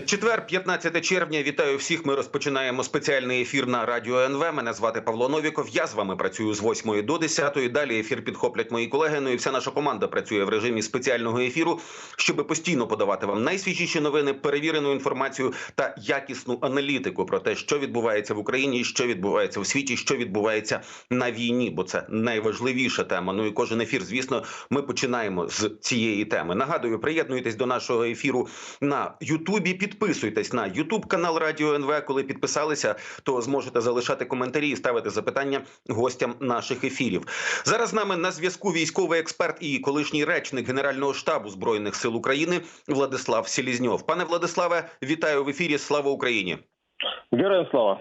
Четвер, 15 червня. Вітаю всіх. Ми розпочинаємо спеціальний ефір на радіо НВ. Мене звати Павло Новіков. Я з вами працюю з 8 до 10. Далі ефір підхоплять мої колеги. Ну і вся наша команда працює в режимі спеціального ефіру, щоб постійно подавати вам найсвіжіші новини, перевірену інформацію та якісну аналітику про те, що відбувається в Україні, що відбувається у світі, що відбувається на війні, бо це найважливіша тема. Ну і кожен ефір, звісно, ми починаємо з цієї теми. Нагадую, приєднуйтесь до нашого ефіру на Ютубі. Підписуйтесь на Ютуб канал Радіо НВ. Коли підписалися, то зможете залишати коментарі і ставити запитання гостям наших ефірів. Зараз з нами на зв'язку військовий експерт і колишній речник Генерального штабу збройних сил України Владислав Селізньов. Пане Владиславе, вітаю в ефірі. Слава Україні! Героям слава.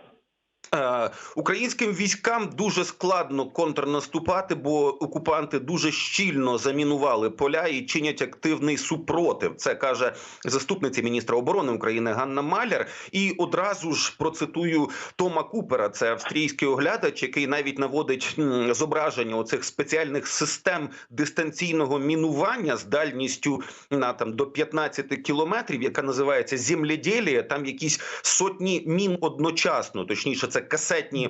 Е, Українським військам дуже складно контрнаступати, бо окупанти дуже щільно замінували поля і чинять активний супротив. Це каже заступниця міністра оборони України Ганна Маляр. І одразу ж процитую Тома Купера, це австрійський оглядач, який навіть наводить зображення оцих спеціальних систем дистанційного мінування з дальністю на там до 15 кілометрів, яка називається земледілія. Там якісь сотні мін одночасно, точніше, це касетні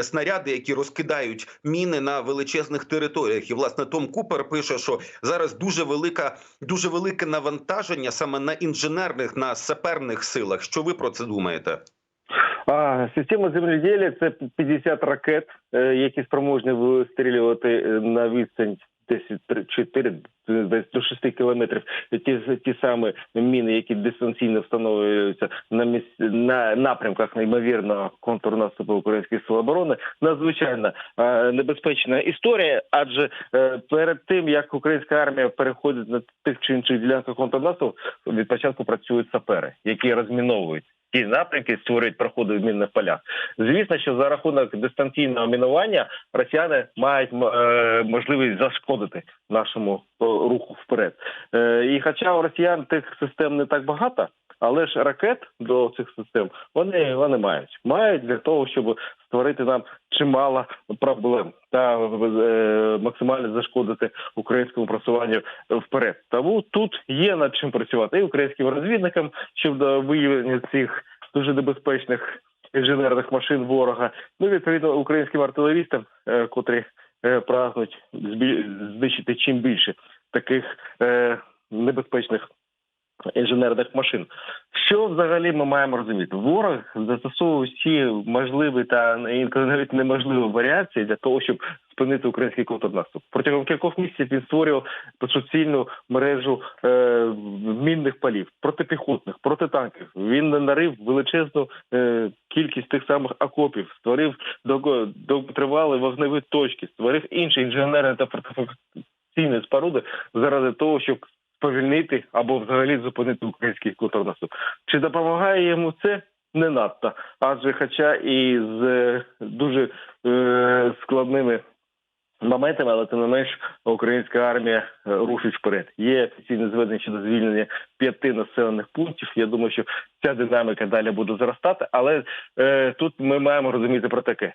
снаряди, які розкидають міни на величезних територіях. І власне Том Купер пише, що зараз дуже велика, дуже велике навантаження саме на інженерних, на саперних силах. Що ви про це думаєте? А, система земледілля це 50 ракет, е, які спроможні вистрілювати е, на відстань 10 4 десь до 6 кілометрів. Ті, ті самі міни, які дистанційно встановлюються на місць на напрямках неймовірного контрнаступу українських сил оборони. Надзвичайно е, небезпечна історія, адже е, перед тим як українська армія переходить на тих чи інших ділянках контрнаступу, від початку працюють сапери, які розміновують ті напрямки, створюють проходи в мінних полях. Звісно, що за рахунок дистанційного мінування росіяни мають е, можливість зашкодити нашому е, руху вперед. Е, і хоча у росіян тих систем не так багато, але ж ракет до цих систем вони, вони мають. Мають для того, щоб створити нам чимало проблем та е, максимально зашкодити українському просуванню вперед. Тому тут є над чим працювати і українським розвідникам щодо виявлення цих дуже небезпечних інженерних машин ворога. Ну відповідно українським артилерістам, е, котрі е, прагнуть знищити чим більше таких е, небезпечних інженерних машин. Що взагалі ми маємо розуміти? Ворог застосовує всі можливі та інколи навіть неможливі варіації для того, щоб спинити український контрнаступ. Протягом кількох місяців він створював суцільну мережу е, мінних полів, протипіхотних, протитанків. Він нарив величезну е, кількість тих самих окопів, створив довго- довготривалі вогневі точки, створив інші інженерні та фортифікаційні споруди заради того, щоб сповільнити або взагалі зупинити український контрнаступ. Чи допомагає йому це? Не надто, адже хоча і з е, дуже е, складними моментами, але тим не менш українська армія е, рушить вперед. Є офіційне зведення щодо звільнення п'яти населених пунктів. Я думаю, що ця динаміка далі буде зростати, але е, тут ми маємо розуміти про таке.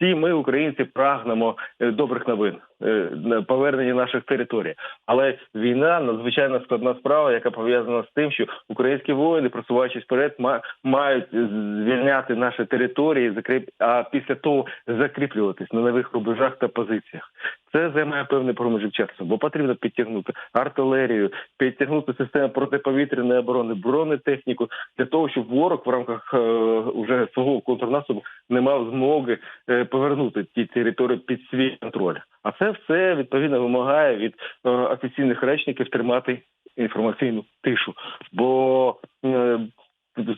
Всі ми, українці, прагнемо е, добрих новин, е, повернення наших територій. Але війна надзвичайно складна справа, яка пов'язана з тим, що українські воїни, просуваючись вперед, ма- мають звільняти наші території, закріп... а після того закріплюватись на нових рубежах та позиціях. Це займає певний проміжок часу, бо потрібно підтягнути артилерію, підтягнути систему протиповітряної оборони, бронетехніку для того, щоб ворог в рамках е, уже свого контрнаступу не мав змоги е, повернути ті території під свій контроль. А це все відповідно вимагає від е, офіційних речників тримати інформаційну тишу. Бо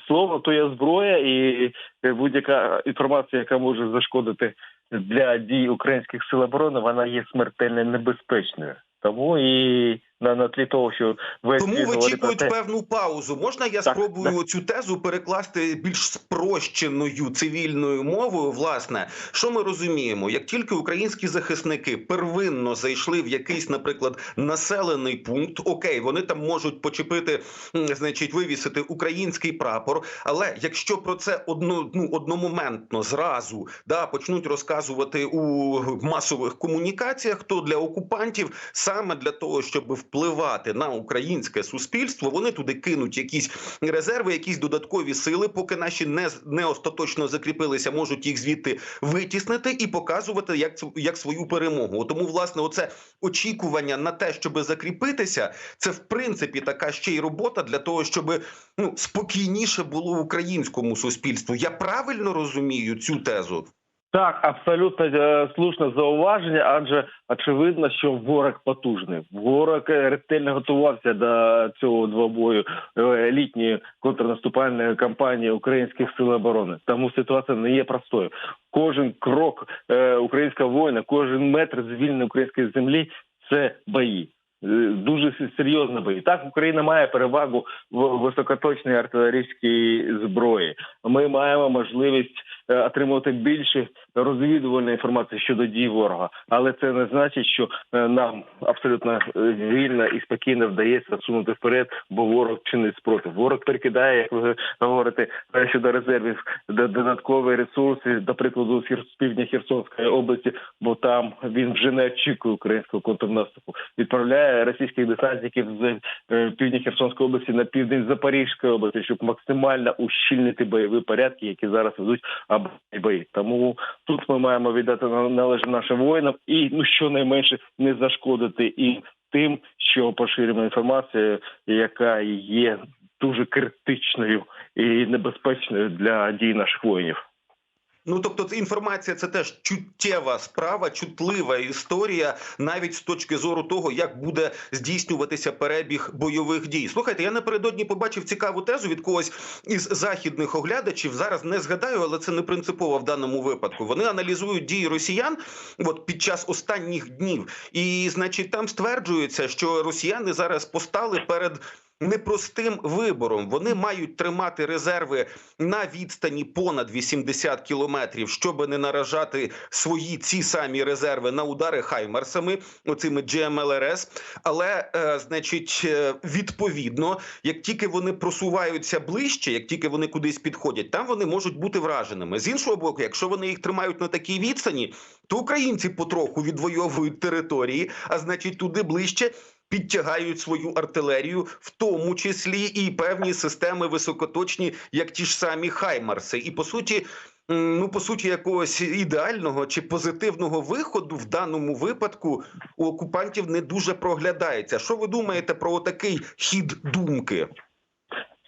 слово то є зброя, і будь-яка інформація, яка може зашкодити для дій українських сил оборони, вона є смертельно небезпечною. Тому і на, на тлі того, що весь Тому вичікують те, певну паузу. Можна я Так, спробую цю тезу перекласти більш спрощеною цивільною мовою? Власне, що ми розуміємо? Як тільки українські захисники первинно зайшли в якийсь, наприклад, населений пункт, окей, вони там можуть почепити, значить, вивісити український прапор. Але якщо про це одно, ну, одномоментно зразу да почнуть розказувати у масових комунікаціях, то для окупантів саме для того, щоб впливати на українське суспільство, вони туди кинуть якісь резерви, якісь додаткові сили, поки наші не не остаточно закріпилися, можуть їх звідти витіснити і показувати як як свою перемогу. Тому, власне, оце очікування на те, щоб закріпитися, це в принципі така ще й робота для того, щоб ну спокійніше було українському суспільству. Я правильно розумію цю тезу? Так, абсолютно е, слушне зауваження, адже очевидно, що ворог потужний. Ворог е, ретельно готувався до цього двобою е, літньої контрнаступальної кампанії українських сил оборони. Тому ситуація не є простою. Кожен крок українського воїна, кожен метр звільненої української землі це бої. Дуже с- серйозні бої. Так, Україна має перевагу в високоточній артилерійській зброї. Ми маємо можливість отримувати більше розвідувальної інформації щодо дій ворога, але це не значить, що е, нам абсолютно е, вільно і спокійно вдається сунути вперед, бо ворог чинить спротив. Ворог перекидає, як ви говорите, е, щодо резервів додаткові ресурси, до прикладу, з півдня Херсонської області, бо там він вже не очікує українського контрнаступу. Відправляє російських десантників з е, півдня Херсонської області на південь Запорізької області, щоб максимально ущільнити бойові порядки, які зараз ведуть бої. Тому тут ми маємо віддати на- належне нашим воїнам і ну щонайменше не зашкодити і тим, що поширюємо інформацію, яка є дуже критичною і небезпечною для дій наших воїнів. Ну тобто, інформація це теж чуттєва справа, чутлива історія, навіть з точки зору того, як буде здійснюватися перебіг бойових дій. Слухайте, я напередодні побачив цікаву тезу від когось із західних оглядачів. Зараз не згадаю, але це не принципово в даному випадку. Вони аналізують дії росіян от під час останніх днів, і значить, там стверджується, що росіяни зараз постали перед. Непростим вибором вони мають тримати резерви на відстані понад 80 кілометрів, щоб не наражати свої ці самі резерви на удари хаймарсами, оцими GMLRS. Але, е, значить, е, відповідно, як тільки вони просуваються ближче, як тільки вони кудись підходять, там вони можуть бути враженими. З іншого боку, якщо вони їх тримають на такій відстані, то українці потроху відвоюють території, а значить, туди ближче підтягають свою артилерію, в тому числі і певні системи високоточні, як ті ж самі Хаймарси. І по суті, ну по суті, якогось ідеального чи позитивного виходу в даному випадку у окупантів не дуже проглядається. Що ви думаєте про такий хід думки?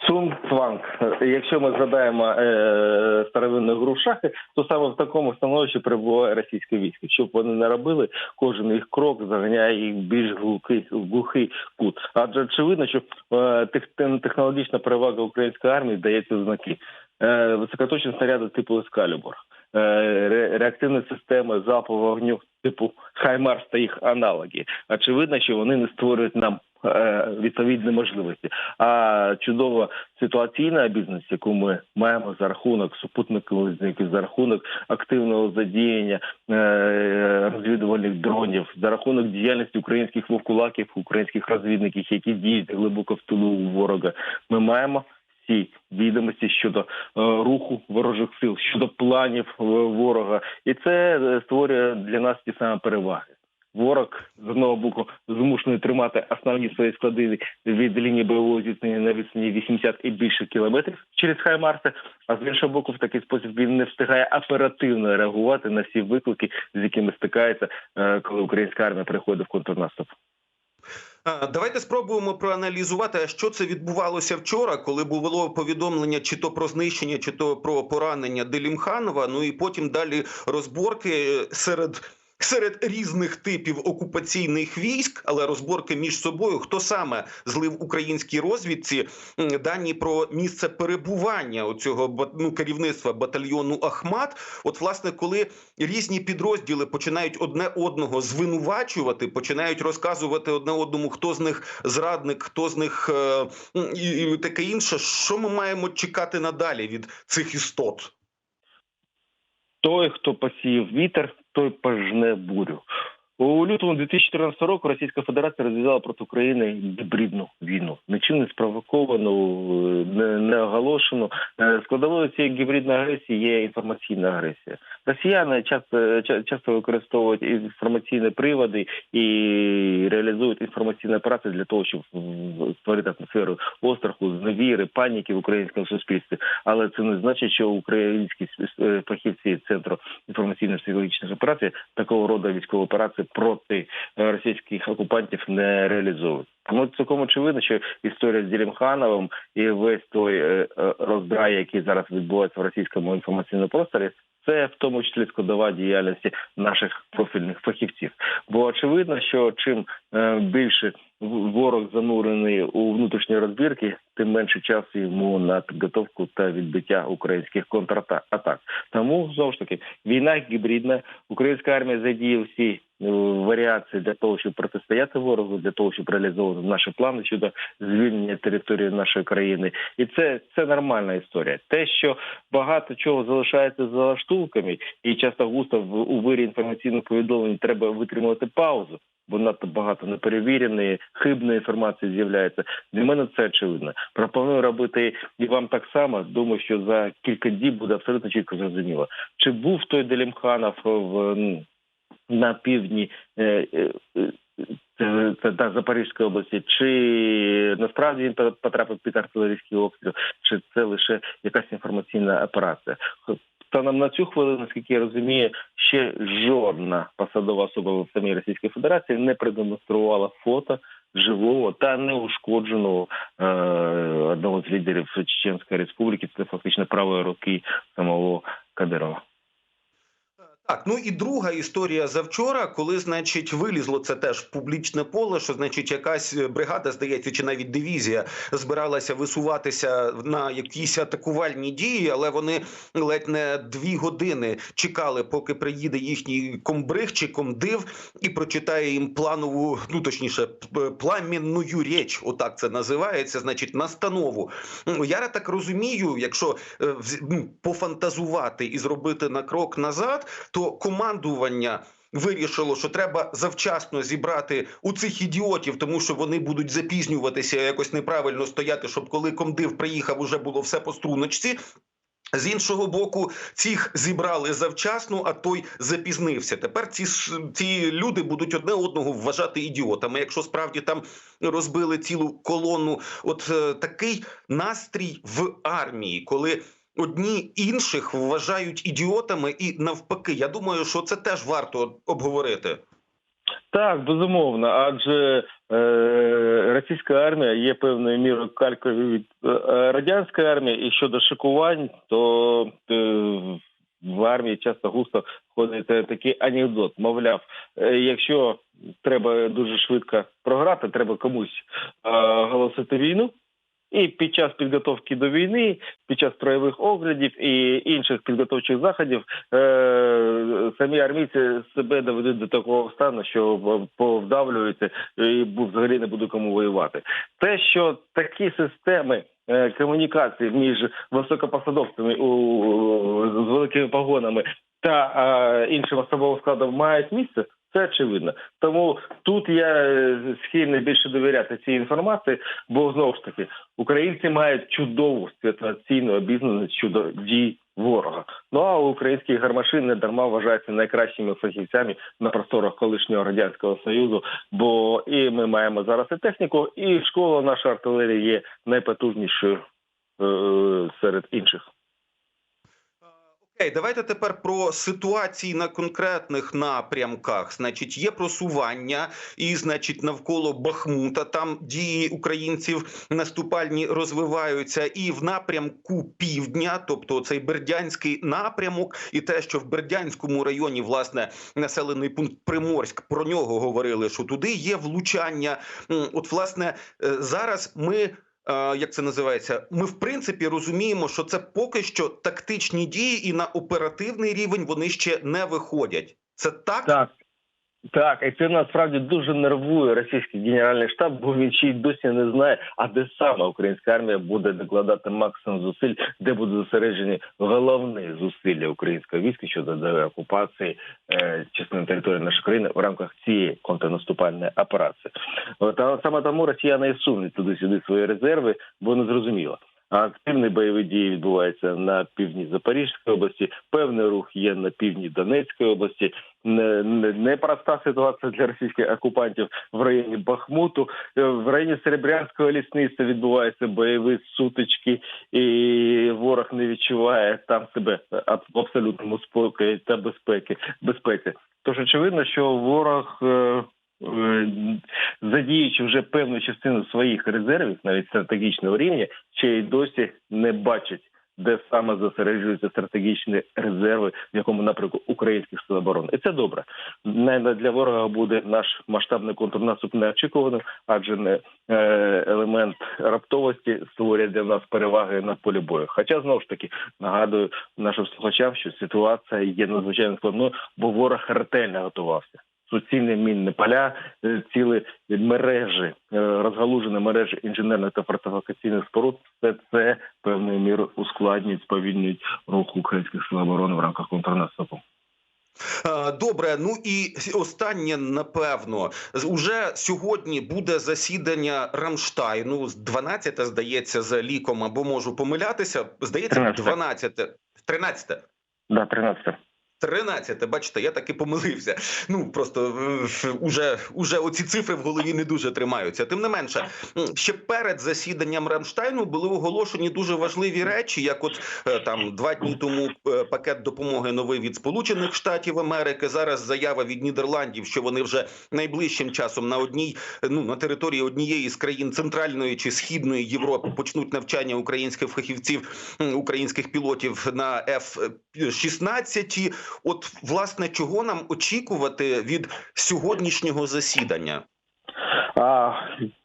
Сум Цванг. Якщо ми згадаємо е, старовинну гру в шахи, то саме в такому становищі перебуває російське військо. Щоб вони не робили, кожен їх крок заганяє їх більш глухий, глухий кут. Адже очевидно, що е, технологічна перевага української армії дається знаки. Е, високоточні снаряди типу Ескалібур, е, реактивні системи залпового вогню типу Хаймарс та їх аналоги. Очевидно, що вони не створюють нам е, відповідні можливості. А чудова ситуаційна обізнаність, яку ми маємо за рахунок супутникових за рахунок активного задіяння е, розвідувальних дронів, за рахунок діяльності українських вовкулаків, українських розвідників, які діють глибоко в тилу ворога, ми маємо. Всі відомості щодо е, руху ворожих сил, щодо планів е, ворога, і це е, створює для нас ті самі переваги. Ворог з одного боку змушений тримати основні свої склади від лінії бойового зіткнення на відстані 80 і більше кілометрів через Хаймарси, а з іншого боку, в такий спосіб він не встигає оперативно реагувати на всі виклики, з якими стикається, е, коли українська армія переходить в контрнаступ. Давайте спробуємо проаналізувати, що це відбувалося вчора, коли було повідомлення чи то про знищення, чи то про поранення Делімханова. Ну і потім далі розборки серед серед різних типів окупаційних військ, але розборки між собою, хто саме злив українській розвідці дані про місце перебування цього ну, керівництва батальйону Ахмат. От, власне, коли різні підрозділи починають одне одного звинувачувати, починають розказувати одне одному, хто з них зрадник, хто з них е, і, і таке інше. Що ми маємо чекати надалі від цих істот? Той, хто посіяв вітер, той пожне бурю. У лютому 2014 року Російська Федерація розв'язала проти України гібридну війну, нічим не спровоковану, не, оголошену. Е, Складовою цієї гібридної агресії є інформаційна агресія. Росіяни часто часто використовують інформаційні приводи і реалізують інформаційні операції для того, щоб створити атмосферу остраху, зневіри, паніки в українському суспільстві. Але це не значить, що українські с- е, фахівці центру інформаційно-психологічних операцій такого роду військові операції проти е, російських окупантів не реалізовують. Тому цілком очевидно, що історія з Ділімхановим і весь той е, е, роздрай, який зараз відбувається в російському інформаційному просторі, це в тому числі складова діяльності наших профільних фахівців. Бо очевидно, що чим більше ворог занурений у внутрішні розбірки, тим менше часу йому на підготовку та відбиття українських контратак. Тому знову ж таки війна гібридна. Українська армія задіє всі е, варіації для того, щоб протистояти ворогу, для того, щоб реалізовувати наші плани щодо звільнення території нашої країни, і це, це нормальна історія. Те, що багато чого залишається за лаштунками, і часто густо в у вирі інформаційних повідомлень треба витримувати паузу. Бо надто багато неперевіреної, хибної інформації з'являється. Для мене це очевидно. Пропоную робити і вам так само. Думаю, що за кілька діб буде абсолютно чітко зрозуміло. Чи був той Делімханов в на півдні е, е, е, це, це Запорізької області, чи насправді він потрапив під артилерійський обстріл, чи це лише якась інформаційна операція? Станом на цю хвилину, наскільки я розумію, ще жодна посадова особа в самій Російській Федерації не продемонструвала фото живого та неушкодженого е, одного з лідерів Чеченської республіки. Це фактично правої руки самого Кадирова. Так, ну і друга історія завчора, коли, значить, вилізло це теж в публічне поле, що значить якась бригада, здається, чи навіть дивізія збиралася висуватися на якісь атакувальні дії, але вони ледь не дві години чекали, поки приїде їхній комбриг чи комдив і прочитає їм планову, ну точніше, пламінну річ, отак це називається, значить, настанову. Я так розумію, якщо е, ну, пофантазувати і зробити на крок назад, то командування. Вирішило, що треба завчасно зібрати у цих ідіотів, тому що вони будуть запізнюватися, якось неправильно стояти, щоб коли комдив приїхав, уже було все по струночці. З іншого боку, цих зібрали завчасно, а той запізнився. Тепер ці ці люди будуть одне одного вважати ідіотами. Якщо справді там розбили цілу колону, от е, такий настрій в армії, коли одні інших вважають ідіотами, і навпаки, я думаю, що це теж варто обговорити. Так, безумовно, адже е, російська армія є певною мірою калькою від е, е, радянської армії, і щодо шикувань, то е, в армії часто густо ходить е, такий анекдот. Мовляв, е, якщо треба дуже швидко програти, треба комусь е, оголосити війну. І під час підготовки до війни, під час строєвих оглядів і інших підготовчих заходів, е, самі армійці себе доведуть до такого стану, що повдавлюються і взагалі не буде кому воювати. Те, що такі системи е, комунікації між високопосадовцями у, з великими погонами та е, іншим особовим складом мають місце. Це очевидно. Тому тут я е, схильний більше довіряти цій інформації, бо знову ж таки українці мають чудову ситуаційну обізнаність щодо дій ворога. Ну а українські гармаші не дарма вважаються найкращими фахівцями на просторах колишнього радянського союзу. Бо і ми маємо зараз і техніку, і школа наша артилерія є найпотужнішою е, серед інших. Окей, давайте тепер про ситуації на конкретних напрямках. Значить, є просування, і значить, навколо Бахмута там дії українців наступальні розвиваються, і в напрямку півдня, тобто цей бердянський напрямок, і те, що в Бердянському районі власне населений пункт Приморськ про нього говорили, що туди є влучання. От, власне, е, зараз ми. Е, Як це називається? Ми в принципі розуміємо, що це поки що тактичні дії, і на оперативний рівень вони ще не виходять. Це так? Так. Так, і це насправді дуже нервує російський генеральний штаб, бо він ще й досі не знає, а де саме українська армія буде докладати максимум зусиль, де будуть зосереджені головні зусилля українського війська щодо деокупації е, частини території нашої країни в рамках цієї контрнаступальної операції. От, саме тому росіяни і сунуть туди-сюди свої резерви, бо не зрозуміло. Активні бойові дії відбуваються на півдні Запорізької області. Певний рух є на півдні Донецької області. Не, не, непроста ситуація для російських окупантів в районі Бахмуту. Е, В районі Серебрянського лісництва відбуваються бойові сутички, і ворог не відчуває там себе в абсолютному спокої та безпеки безпеці. Тож очевидно, що ворог. Е, Задіючи вже певну частину своїх резервів, навіть стратегічного рівня, ще й досі не бачить, де саме зосереджуються стратегічні резерви, в якому напрямку українських сил оборони, і це добре. Не для ворога буде наш масштабний контрнаступ неочікуваним, адже не е, елемент раптовості створює для нас переваги на полі бою. Хоча знову ж таки нагадую нашим слухачам, що ситуація є надзвичайно складною, бо ворог ретельно готувався. Суцільні мінні поля, е, цілі мережі, е, розгалужені мережі інженерних та фортифікаційних споруд. Все це певною мірою ускладнюють, сповільнюють рух українських сил оборони в рамках контрнаступу. Е, Добре, ну і останнє, напевно, уже сьогодні буде засідання Рамштайну з 12, здається, за ліком, або можу помилятися. Здається, 13. 12. 13. Да, 13. 13, бачите, я таки помилився. Ну просто е, уже, уже оці цифри в голові не дуже тримаються. Тим не менше, ще перед засіданням Рамштайну були оголошені дуже важливі речі, як от е, там два дні тому е, пакет допомоги новий від Сполучених Штатів Америки. Зараз заява від Нідерландів, що вони вже найближчим часом на одній ну на території однієї з країн центральної чи східної Європи почнуть навчання українських фахівців, українських пілотів на F-16. От власне чого нам очікувати від сьогоднішнього засідання? А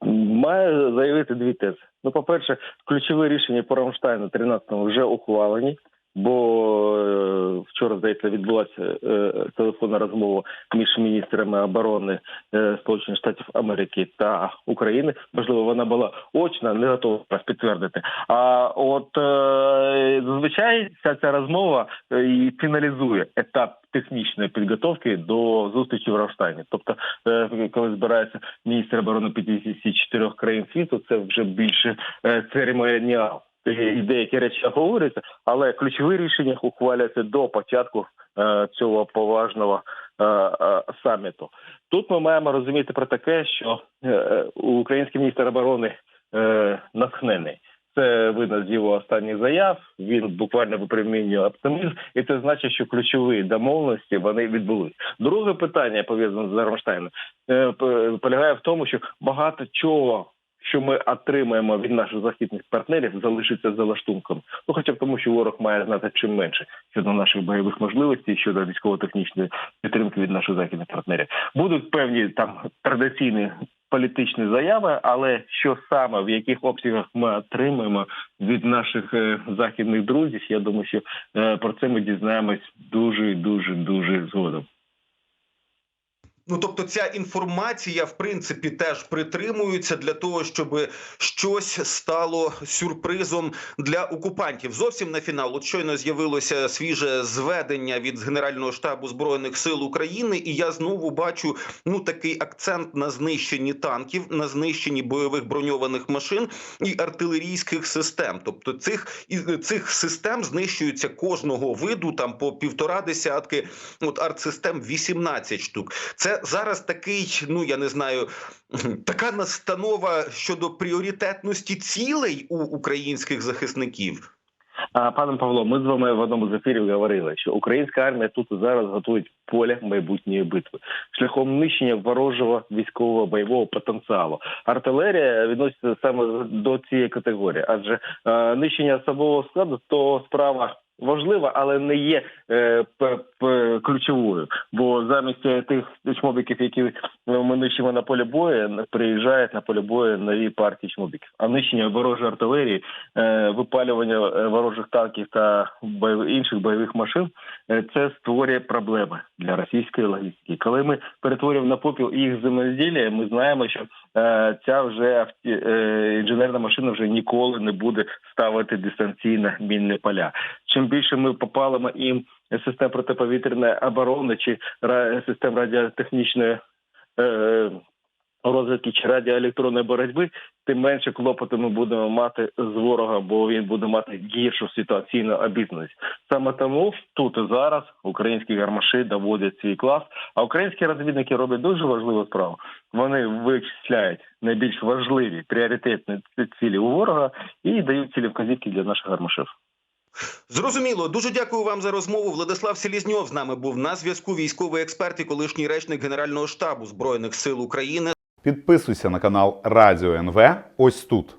маю заявити дві тези. Ну, по-перше, ключові рішення по Рамштайну 13-му вже ухвалені. Бо е, вчора здається відбулася е, телефонна розмова між міністрами оборони е, Сполучених Штатів Америки та України. Можливо, вона була очна, не готова підтвердити. А от зазвичай вся ця розмова і фіналізує етап технічної підготовки до зустрічі в Рамштайні. Тобто, коли збирається міністр оборони 54 країн світу, це вже більше церемоніал. І деякі речі говоряться, але ключові рішення ухваляються до початку е, цього поважного е, е, саміту. Тут ми маємо розуміти про таке, що е, український міністр оборони е, натхнений. Це видно з його останніх заяв. Він буквально випромінює оптимізм, і це значить, що ключові домовленості вони відбулись. Друге питання пов'язане з Рамштайном е, полягає в тому, що багато чого що ми отримаємо від наших західних партнерів, залишиться за лаштунком. Ну, хоча б тому, що ворог має знати чим менше щодо наших бойових можливостей, щодо військово-технічної підтримки від наших західних партнерів. Будуть певні там традиційні політичні заяви, але що саме в яких обсягах ми отримаємо від наших е, західних друзів, я думаю, що е, про це ми дізнаємось дуже дуже дуже згодом. Ну тобто, ця інформація, в принципі, теж притримується для того, щоб щось стало сюрпризом для окупантів. Зовсім на фінал. От щойно з'явилося свіже зведення від Генерального штабу збройних сил України, і я знову бачу ну такий акцент на знищенні танків, на знищенні бойових броньованих машин і артилерійських систем. Тобто, цих і цих систем знищується кожного виду там по півтора десятки. От артсистем 18 штук. Це зараз такий, ну я не знаю, така настанова щодо пріоритетності цілей у українських захисників. Пане Павло, ми з вами в одному з ефірів говорили, що українська армія тут зараз готує поле майбутньої битви шляхом нищення ворожого військового бойового потенціалу. Артилерія відноситься саме до цієї категорії, адже е, нищення особового складу то справа. Важлива, але не є ключовою. Бо замість е, тих чмобіків, які е, ми нищимо на полі бою, приїжджають на полі бою нові партії чмобіків. А нищення ворожої артилерії, е, випалювання е, ворожих танків та інших бойових машин е, це створює проблеми для російської логістики. Коли ми перетворюємо на попіл їх земледілля, ми знаємо, що е, ця вже е, інженерна машина вже ніколи не буде ставити дистанційно мінні поля. Чим більше ми попалимо їм систем протиповітряної оборони чи систем радіотехнічної е, розвитки чи радіоелектронної боротьби, тим менше клопоту ми будемо мати з ворога, бо він буде мати гіршу ситуаційну обізнаність. Саме тому тут і зараз українські гармаші доводять свій клас, а українські розвідники роблять дуже важливу справу. Вони вичисляють найбільш важливі пріоритетні цілі у ворога і дають цілі вказівки для наших гармашів. Зрозуміло, дуже дякую вам за розмову. Владислав Селізньов з нами був на зв'язку. Військовий експерт і колишній речник Генерального штабу збройних сил України. Підписуйся на канал Радіо НВ ось тут.